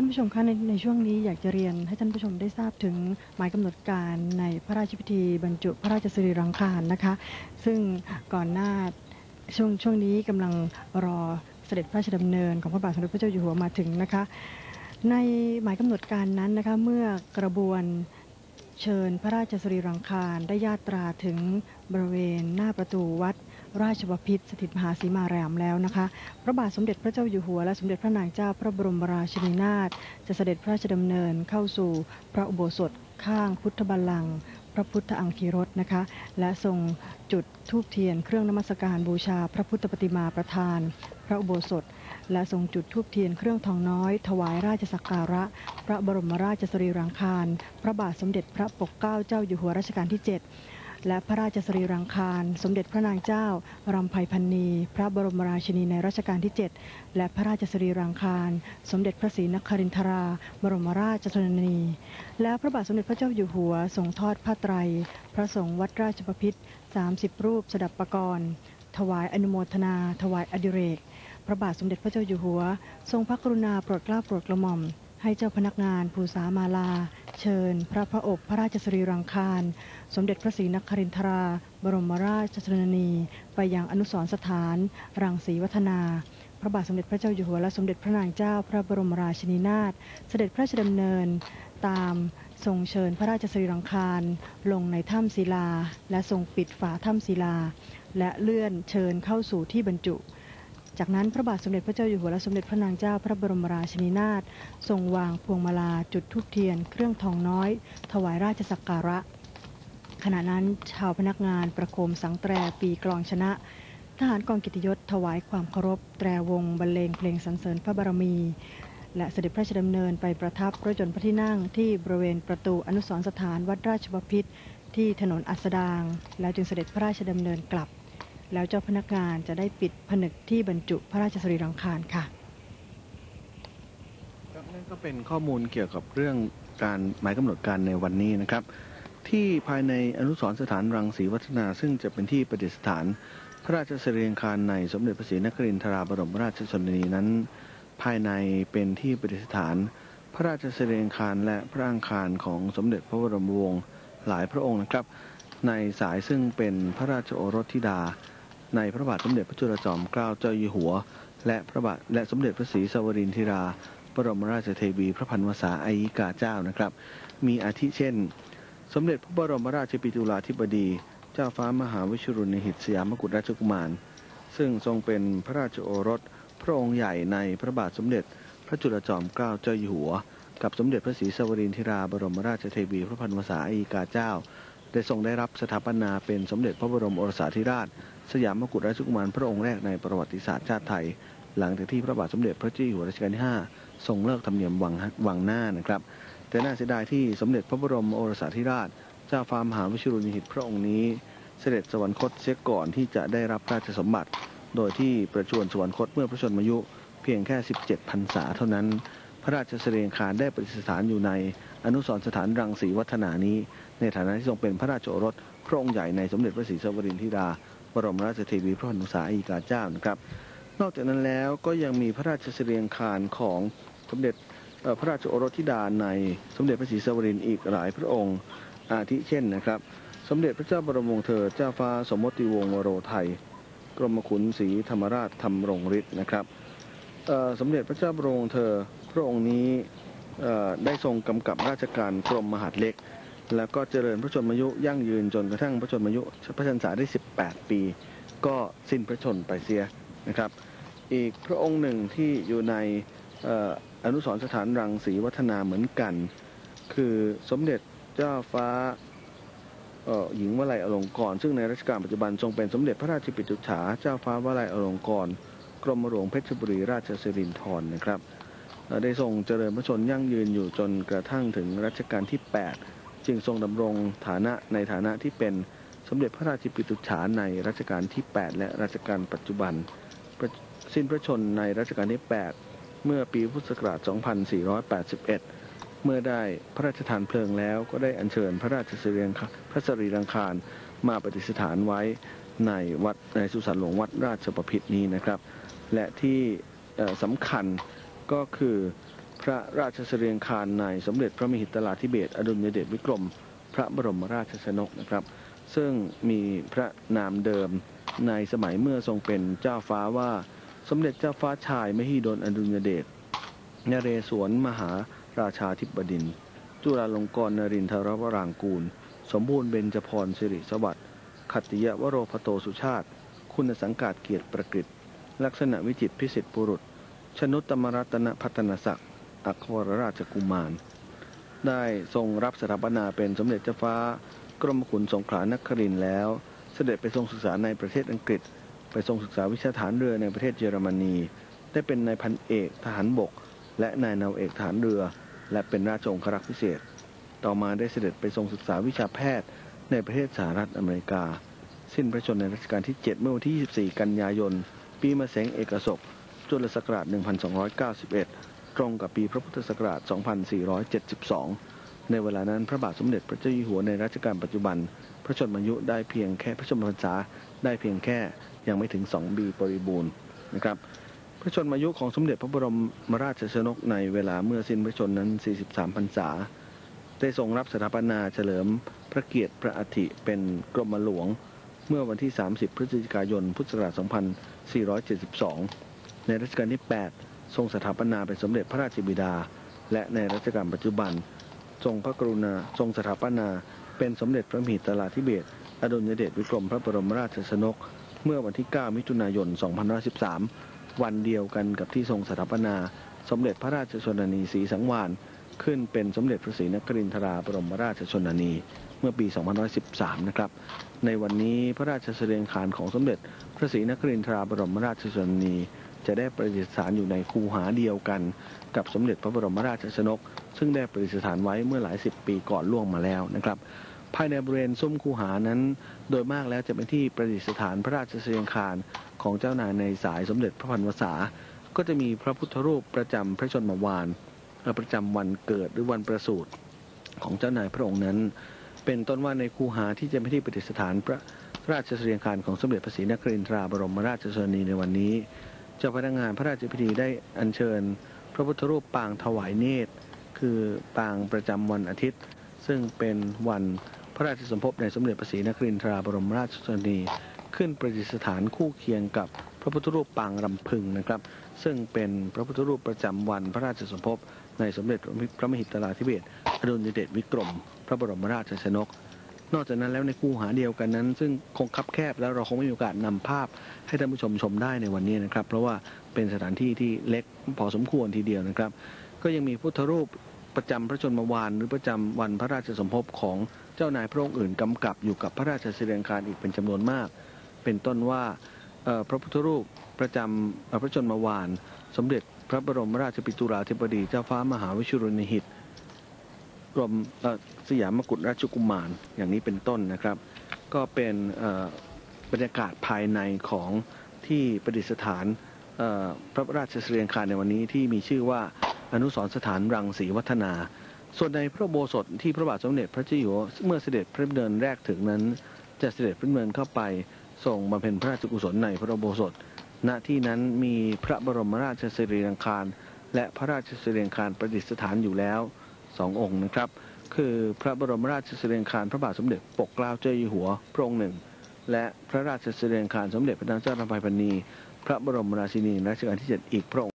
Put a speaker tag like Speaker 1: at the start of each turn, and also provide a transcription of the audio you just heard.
Speaker 1: ท่านผู้ชมคะในในช่วงนี้อยากจะเรียนให้ท่านผู้ชมได้ทราบถึงหมายกำหนดการในพระราชพิธีบรรจุพระราชสรีรังคารนะคะ ซึ่งก่อนหน้าช่วงช่วงนี้กำลังรอเสด็จพระราชดำเนินของพระบาทสมเด็จพระเจ้าอยู่หัวมาถึงนะคะ ในหมายกำหนดการนั้นนะคะเมื่อกระบวนเชิญพระราชสรีรังคารได้ญาตราถึงบริเวณหน้าประตูวัด ราชบพิตรสถิตมหาสีมารามแล้วนะคะ พระบาทสมเด็จพระเจ้าอยู่หัวและสมเด็จพระนางเจ้าพระบรมราชินีนาถจะเสด็จพระราชดำเนินเข้าสู่พระอุโบสถข้างพุทธบัลลังก์พระพุทธอังคีรสนะคะ และทรงจุดธูปเทียนเครื่องนมัสการบูชาพระพุทธปฏิมาประธาน พระอุโบสถ และทรงจุดธูปเทียนเครื่องทองน้อย ถวายราชสักการะ พระบรมราชสรีรังคาร พระบาทสมเด็จพระปกเกล้าเจ้าอยู่หัวรัชกาลที่ 7 และพระราชสรีรังคาร สมเด็จพระนางเจ้ารำไพพันนี พระบรมราชินีในรัชกาลที่ 7 และพระราชสรีรังคาร สมเด็จพระศรีนครินทรา บรมราชชนนี และพระบาทสมเด็จพระเจ้าอยู่หัวทรงทอดผ้าไตร พระสงฆ์วัดราชบพิตร30 รูปสดับประกรณ์ถวายอนุโมทนา ถวายอดิเรก พระบาทสมเด็จพระเจ้าอยู่หัว ทรงพระกรุณาโปรดเกล้าโปรดกระหม่อม ให้เจ้าพนักงานภูษามาลา เชิญ พระพระอบพระราชสรีรังคาร สมเด็จพระศรีนครินทรา บรมราชชนนี ไปยังอนุสรสถาน รังสีวัฒนา พระบาทสมเด็จพระเจ้าอยู่หัวและสมเด็จพระนางเจ้าพระบรมราชินีนาถเสด็จพระราชดำเนิน ตามทรงเชิญพระราชสรีรังคาร ลงในถ้ำศิลา และทรงปิดฝาถ้ำศิลา และเลื่อนเชิญเข้าสู่ที่บรรจุ จากนั้นพระบาทสมเด็จพระเจ้าอยู่หัวและสมเด็จพระนางเจ้าพระบรมราชินีนาถทรงวางพวงมาลาจุดธูปเทียน เครื่องทองน้อย ถวายราชสักการะ ขณะนั้นชาวพนักงานประโคมสังแตรปีกลองชนะ ทหารกองกิตยศถวายความเคารพ แตรวงบรรเลงเพลงสรรเสริญพระบารมี และเสด็จพระราชดำเนินไปประทับพระชนพระที่นั่งที่บริเวณประตูอนุสรสถานวัดราชบพิตรที่ถนนอัสดาง แล้วจึงเสด็จพระราชดำเนินกลับ แล้วเจ้าพนักงานจะได้ปิดผนึกที่บรรจุพระราชสรีรังคารค่ะ
Speaker 2: ครับนั่นก็เป็นข้อมูลเกี่ยวกับเรื่องการหมายกำหนดการในวันนี้นะครับ ที่ภายในอนุสรสถานรังสีวัฒนา ซึ่งจะเป็นที่ประดิษฐาน พระราชสรีรังคารในสมเด็จพระศรีนครินทราบรมราชชนนีนั้น ภายในเป็นที่ประดิษฐาน พระราชสรีรังคารและพระอังคารของสมเด็จพระบรมวงศ์หลายพระองค์นะครับ ในสายซึ่งเป็นพระราชโอรสธิดา ในพระบาทสมเด็จพระจุลจอมเกล้าเจ้าอยู่หัว และพระบาทและสมเด็จพระศรีสวรินทราบรมราชเทวีพระพันวษาอายิกาเจ้านะครับ มีอาทิเช่น สมเด็จพระบรมราชปิตุลาธิบดี เจ้าฟ้ามหาวิชุรุณหิตสยามกุฎราชกุมาร ซึ่งทรงเป็นพระราชโอรส พระองค์ใหญ่ในพระบาทสมเด็จ พระจุลจอมเกล้าเจ้าอยู่หัว กับสมเด็จพระศรีสวรินทราบรมราชเทวีพระพันวษาอายิกาเจ้า ได้ทรงได้รับสถาปนาเป็นสมเด็จพระบรมโอรสาธิราช สยามกุฎราชกุมารพระองค์แรกในประวัติศาสตร์ชาติไทย หลังจากที่พระบาทสมเด็จพระเจ้าอยู่หัวรัชกาลที่ 5 ทรงเลิกธรรมเนียมวังวังหน้านะครับ แต่น่าเสียดายที่สมเด็จพระบรมโอรสาธิราช เจ้าฟ้ามหาวิชุรุณหิตพระองค์นี้ เสด็จสวรรคตเสียก่อนที่จะได้รับราชสมบัติ โดยที่ประชวรสวรรคตเมื่อพระชนมายุเพียงแค่ 17พรรษาเท่านั้น พระราชเสรียงคารได้ประดิษฐานอยู่ในอนุสรสถานรังสีวัฒนานี้ ในฐานะที่ทรงเป็นพระราชโอรสพระองค์ใหญ่ในสมเด็จพระศรีสวรินทิรา บรมราชเทวีพระนวษาอายิกาเจ้านะครับ นอกจากนั้นแล้วก็ยังมีพระราชเสรียงคารของสมเด็จพระราชโอรสธิดาในสมเด็จพระศรีสวรินทร์อีกหลายพระองค์อาทิเช่นนะครับ สมเด็จพระเจ้าบรมวงศ์เธอเจ้าฟ้าสมมติวงศ์วโรไทย กรมขุนศรีธรรมราชธรรมรงฤทธิ์นะครับสมเด็จพระเจ้าบรมวงศ์เธอพระองค์นี้ได้ทรงกำกับราชการกรมมหาดเล็ก แล้วก็เจริญพระชนมายุยั่งยืนจนกระทั่งพระชนมายุพระชนษาได้ 18 ปี ก็สิ้นพระชนไปเสียนะครับ อีกพระองค์หนึ่งที่อยู่ในออนุสรสถานรังสีวัฒนาเหมือนกัน คือสมเด็จเจ้าฟ้าหญิงวลัยอลงกร ซึ่งในรัชกาลปัจจุบันทรงเป็นสมเด็จพระราชปิตุฉาเจ้าฟ้าวลัยอลงกร กรมหลวงเพชรบุรีราชสิรินธรนะครับได้ทรงเจริญพระชนยั่งยืนอยู่จนกระทั่งถึงรัชกาลที่ 8 จึงทรงดำรงฐานะในฐานะที่เป็นสมเด็จพระราชปิตุฉาในรัชกาลที่ 8 และรัชกาลปัจจุบัน สิ้นพระชนในรัชกาลที่ 8 เมื่อปีพุทธศักราช 2481 เมื่อได้พระราชทานเพลิงแล้วก็ได้อัญเชิญพระราชสรีรังพระสรีรังคารมาประดิษฐานไว้ในวัดในสุสานหลวงวัดราชประพิตรนี้นะครับ และที่สำคัญก็คือ พระราชเสรียงคารในสมเด็จพระมหิตลาธิเบศอดุลยเดชวิกรม พระบรมราชชนกนะครับ ซึ่งมีพระนามเดิมในสมัยเมื่อทรงเป็นเจ้าฟ้าว่าสมเด็จเจ้าฟ้าชายมหิดลอดุลยเดชนเรศวรมหาราชาธิบดิน จุฬาลงกรณ์นรินทรวรางกูล สมบูรณ์เบญจพรสิริสวัสดิ์ขัติยวโรพโตสุชาติ คุณสังกาดเกียรติประกฤษลักษณะวิจิตพิสิทธิปุรุษ ชนุตตมรัตนพัฒนศักดิ์ อัครวรราชกุมาร ได้ทรงรับสถาปนาเป็นสมเด็จเจ้าฟ้ากรมขุนสงขลานครินแล้ว เสด็จไปทรงศึกษาในประเทศอังกฤษ ไปทรงศึกษาวิชาฐานเรือในประเทศเยอรมนี ได้เป็นนายพันเอกทหารบก และนายนาวเอกทหารเรือ และเป็นราชองครักษ์พิเศษ ต่อมาได้เสด็จไปทรงศึกษาวิชาแพทย์ในประเทศสหรัฐอเมริกา สิ้นพระชนม์ในรัชกาลที่ 7 เมื่อวันที่ 24 กันยายน ปีมะเสงเอกศกจุลศักราช 1291 ตรงกับปีพระพุทธศักราช 2472 ในเวลานั้นพระบาทสมเด็จพระเจ้าอยู่หัวในรัชกาลปัจจุบัน พระชนมายุได้เพียงแค่พระชนมพรรษาได้เพียงแค่ยังไม่ถึง2ปีบริบูรณ์นะครับ พระชนมายุของสมเด็จพระบรมราชชนกในเวลาเมื่อสิ้นพระชนนั้น 43 พรรษา ได้ทรงรับสถาปนาเฉลิมพระเกียรติพระอัฐิเป็นกรมหลวงเมื่อวันที่ 30 พฤศจิกายน พุทธศักราช 2472 ในรัชกาลที่ 8 ทรงสถาปนาเป็นสมเด็จพระราชบิดา และในรัชกาลปัจจุบัน ทรงพระกรุณาทรงสถาปนาเป็นสมเด็จพระมหิตลาธิเบศรอดุลยเดชวิกรมพระบรมราชชนก เมื่อวันที่ 9 มิถุนายน 2513 วันเดียวกันกับที่ทรงสถาปนา สมเด็จพระราชชนนีศรีสังวาลขึ้นเป็นสมเด็จพระศรีนครินทราบรมราชชนนีเมื่อปี 2513 นะครับ ในวันนี้พระราชเสด็จขานของสมเด็จพระศรีนครินทราบรมราชชนนี จะได้ประดิษฐานอยู่ในคูหาเดียวกัน กับสมเด็จพระบรมราชชนก ซึ่งได้ประดิษฐานไว้เมื่อหลายสิบปีก่อนล่วงมาแล้วนะครับภายในบริเวณซุ้มคูหานั้น โดยมากแล้วจะเป็นที่ประดิษฐานพระราชเสด็จขานของเจ้านายในสายสมเด็จพระพันวษา ก็จะมีพระพุทธรูปประจำพระชนมวานเอ่อประจำวันเกิดหรือวันประสูติของเจ้านายพระองค์นั้น เป็นต้นว่าในคูหาที่จะเป็นที่ประดิษฐานพระราชเสด็จขานของสมเด็จพระศรีนครินทราบรมราชชนนีในวันนี้ เจ้าพนักงานพระราชพิธีได้อัญเชิญ พระพุทธรูปปางถวายเนตร คือปางประจำวันอาทิตย์ ซึ่งเป็นวันพระราชสมภพในสมเด็จพระศรีนครินทราบรมราชชนนีขึ้นประดิษฐานคู่เคียงกับพระพุทธรูปปางรำพึงนะครับ ซึ่งเป็นพระพุทธรูปประจำวันพระราชสมภพในสมเด็จพระมหิตลาธิเบศรอดุลยเดชวิกรม พระบรมราชชนก นอกจากนั้นแล้วในคู่หาเดียวกันนั้น ซึ่งคงคับแคบแล้วเราคงไม่มีโอกาสนำภาพให้ท่านผู้ชมชมได้ในวันนี้นะครับ เพราะว่าเป็นสถานที่ที่เล็กพอสมควรทีเดียวนะครับ ก็ยังมีพุทธรูปประจำพระชนมวานหรือประจำวันพระราชสมภพของเจ้านายพระองค์อื่นกำกับอยู่กับพระราชเสด็จคารอีกเป็นจำนวนมาก เป็นต้นว่าพระพุทธรูปประจำพระชนมวาน สมเด็จพระบรมราชปิตุราธิบดีเจ้าฟ้ามหาวิชุรนิหิต รมสยามกุฎราชกุมารอย่างนี้เป็นต้นนะครับ ก็เป็นบรรยากาศภายในของที่ประดิษฐานพระราชเสรียงคารในวันนี้ที่มีชื่อว่าอนุสรสถานรังสีวัฒนา ส่วนในพระโบสถที่พระบาทสมเด็จพระเจ้าอยู่หัวเมื่อเสด็จพระดำเนินแรกถึงนั้น จะเสด็จพระดำเนินเข้าไปส่งบำเพ็ญพระราชกุศลในพระโบสถณที่นั้นมีพระบรมราชสรีรังคารและพระราชสรีรังคารประดิษฐานอยู่แล้ว สององค์นะครับ คือพระบรมราชสิริงคารพระบาทสมเด็จปกเกล้าเจ้าอยู่หัวพระองค์หนึ่ง และพระราชสิริงคารสมเด็จพระนางเจ้าพระบายพรรณีพระบรมราชินีรัชกาลที่เจ็ดอีกพระองค์